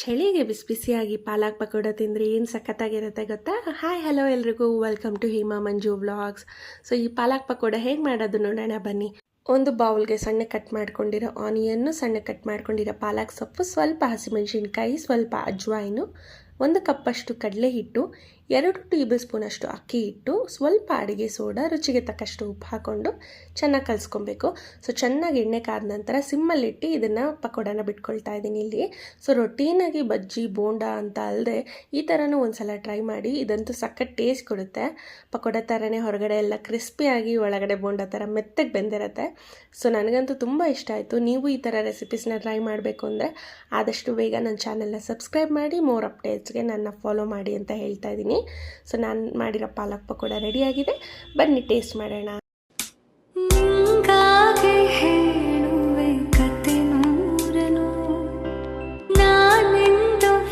ಚಳಿಗೆ ಬಿಸಿ ಬಿಸಿಯಾಗಿ ಪಾಲಕ್ ಪಕೋಡ ತಿಂದರೆ ಏನು ಸಖತ್ತಾಗಿರುತ್ತೆ ಗೊತ್ತಾ? ಹಾಯ್ ಹಲೋ ಎಲ್ರಿಗೂ. Welcome to Hema Manju vlogs so ಈ ಪಾಲಕ್ ಪಕೋಡ ಹೇಗೆ ಮಾಡೋದು ನೋಡೋಣ ಬನ್ನಿ. ಒಂದು ಬೌಲ್ಗೆ ಸಣ್ಣ ಕಟ್ ಮಾಡ್ಕೊಂಡಿರೋ ಆನಿಯನ್ನು ಸಣ್ಣ ಕಟ್ ಮಾಡ್ಕೊಂಡಿರೋ ಪಾಲಕ್ ಸೊಪ್ಪು ಸ್ವಲ್ಪ ಹಸಿಮೆಣಸಿನ್ಕಾಯಿ, ಸ್ವಲ್ಪ ಅಜ್ವಾಯಿನು ಒಂದು ಕಪ್ಪಷ್ಟು ಕಡಲೆ ಹಿಟ್ಟು ಎರಡು ಟೇಬಲ್ ಸ್ಪೂನಷ್ಟು ಅಕ್ಕಿ ಹಿಟ್ಟು ಸ್ವಲ್ಪ ಅಡುಗೆ ಸೋಡಾ, ರುಚಿಗೆ ತಕ್ಕಷ್ಟು ಉಪ್ಪು ಹಾಕ್ಕೊಂಡು ಚೆನ್ನಾಗಿ ಕಲಿಸ್ಕೊಬೇಕು. ಸೊ, ಚೆನ್ನಾಗಿ ಎಣ್ಣೆ ಕಾದ ನಂತರ ಸಿಮ್ಮಲ್ಲಿಟ್ಟು ಇದನ್ನು ಪಕೋಡನ ಬಿಟ್ಕೊಳ್ತಾ ಇದ್ದೀನಿ ಇಲ್ಲಿ. ಸೊ ರೊಟೀನಾಗಿ ಬಜ್ಜಿ, ಬೋಂಡ ಅಂತ ಅಲ್ಲದೆ ಈ ಥರನೂ ಒಂದು ಸಲ ಟ್ರೈ ಮಾಡಿ, ಇದಂತೂ ಸಖತ್ ಟೇಸ್ಟ್ ಕೊಡುತ್ತೆ. ಪಕೋಡ ಥರನೇ ಹೊರಗಡೆ ಎಲ್ಲ ಕ್ರಿಸ್ಪಿಯಾಗಿ ಒಳಗಡೆ ಬೋಂಡ ಥರ ಮೆತ್ತಗೆ ಬೆಂದಿರುತ್ತೆ. ಸೊ, ನನಗಂತೂ ತುಂಬ ಇಷ್ಟ ಆಯಿತು. ನೀವು ಈ ಥರ ರೆಸಿಪೀಸ್ನ ಟ್ರೈ ಮಾಡಬೇಕು ಅಂದರೆ ಆದಷ್ಟು ಬೇಗ ನನ್ನ ಚಾನಲ್ನ ಸಬ್ಸ್ಕ್ರೈಬ್ ಮಾಡಿ ಮೋರ್ ಅಪ್ಡೇಟ್ಸ್ಗೆ ನನ್ನ ಫಾಲೋ ಮಾಡಿ ಅಂತ ಹೇಳ್ತಾ ಇದ್ದೀನಿ. ಸೊ ನಾನು ಮಾಡಿರೋ ಪಾಲಕ್ ಪಕೋಡ ರೆಡಿಯಾಗಿದೆ ಬನ್ನಿ ಟೇಸ್ಟ್ ಮಾಡೋಣ.